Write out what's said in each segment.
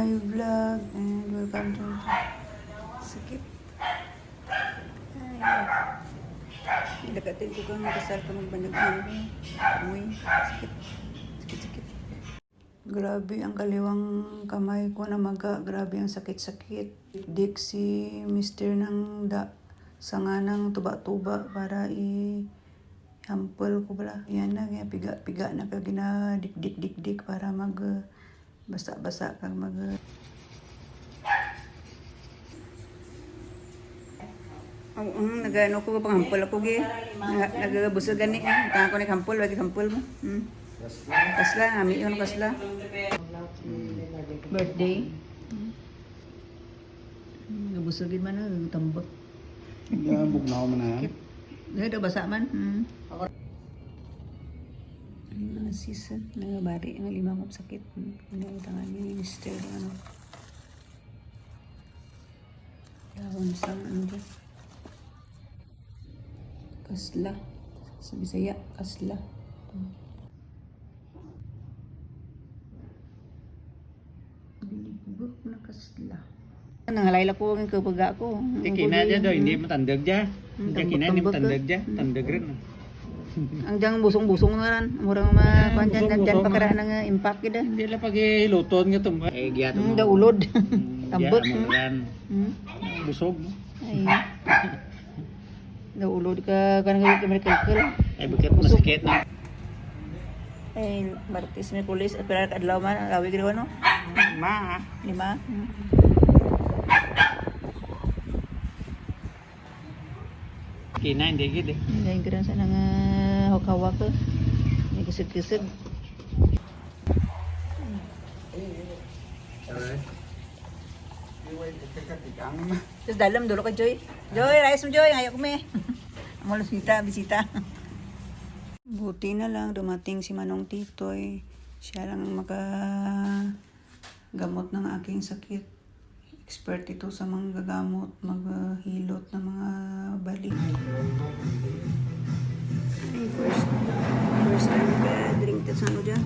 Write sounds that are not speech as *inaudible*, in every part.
my vlog and welcome to sakit. Ay, ilakatin ko kang kasal ka magbanag mo. Amoy, sakit. Sakit, sakit. Grabe ang kaliwang kamay ko na maga. Grabe ang sakit-sakit. Dik mister ng da sa nga ng tuba-tuba para i hampol ko pala. Yan na, kaya piga-piga na ka ginadik-dik-dik-dik para mag uh, basa-basa kag mag uh, Ang um, nagano ko pang hampol ako gi. Nag- Nagabusog gani eh. Tanga ko ni hampol, wagi hampol mo. Hmm. Kasla, ami yun kasla. Birthday. Hmm. Nagabusogin man na, tambak. Yan, bugnaw mo na daw basa man. Hmm. Ano mga season, nagabari, ang lima kong sakit. Hmm. Ano ang tangan ni Mr. Ano. Tawon sa ano dyan. Kasla. Sa Bisaya, kasla. Hmm. Bilibok na kasla. Nangalayla ko ang kapaga ko. Hindi kina dyan daw, hindi matandag. Hmm, Hindi kina, hindi matandag dyan. Tandag rin. Ang diyang busong-busong na ran. Murang ma Ah, pandyan busong-busong dyan na. pakara ng uh, impact kita. Hindi lang pag iluton nga ito. Eh, giyato Hmm, da ulod. *laughs* Tambot. Tambot. Yan, Hmm. busog. no? Ay. Da ulod ka kanang gawin kami kalkal. Ay, bakit masakit na? Ay, Martes, Mikulis, at pera kadlaw man, awig rin ano? Ma. Lima? Hmm. Kina, hindi gid eh. Ka rin sa nang uh, hukawa ko. May kisig-kisig. Tapos dalam, dulo ka Joy. Joy, rice mo Joy, ayaw ko may. *laughs* Amo bisita, bisita. Buti na lang dumating si Manong Titoy. Siya lang ang maka gamot ng aking sakit. Expert ito sa mga gagamot, maghilot ng mga balik. Ay, first, first time ka drink tas ano dyan.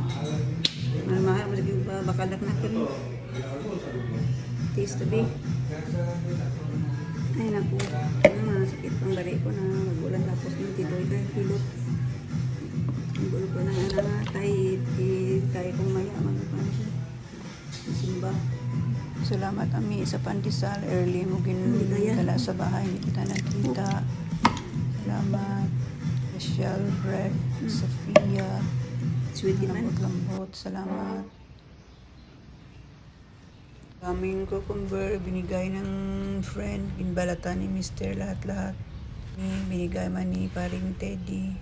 Mahal mo sige ba bakalak na ka. Taste to be. Ay naku, ano sakit pang bari ko na magulan tapos yung titoy ka hilot. Salamat ami sa pandesal early mo ginadala sa bahay hindi kita nakita. Salamat. Michelle Bread, Sophia, Sweet naman. lambot-lambot. Salamat. Kaming cucumber, binigay ng friend, binbalatan ni Mr. lahat-lahat. Ni binigay man ni paring Teddy.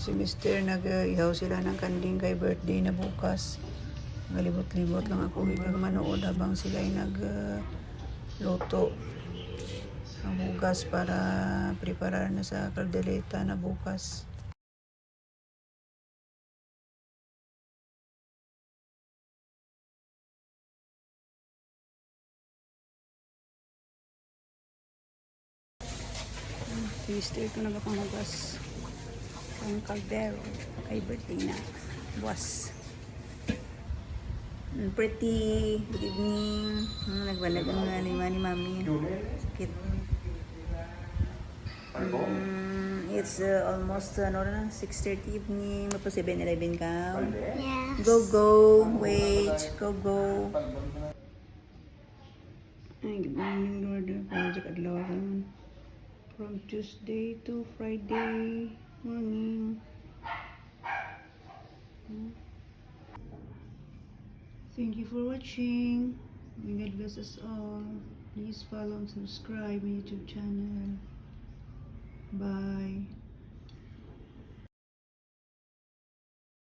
Si Mr. nag-ihaw sila ng kanding kay birthday na bukas. Galibot-libot lang ako hanggang manood habang sila ay nag-loto ang bugas para preparar na sa kaldereta na bukas. Twister ko na ba kang hugas? Ang kaldero. Kay birthday na. Buwas. Pretty. Good evening. Hmm, nagbalag ang nga ni ni mami. Sakit. Mm, it's uh, almost uh, ano na, 6.30 evening. Mapo 7-Eleven ka. Yeah. Go, go. Wait. Go, go. Ay, good morning, Lord. Project adlaw. From Tuesday to Friday morning. Thank you for watching. May God bless us all. Please follow and subscribe my YouTube channel. Bye.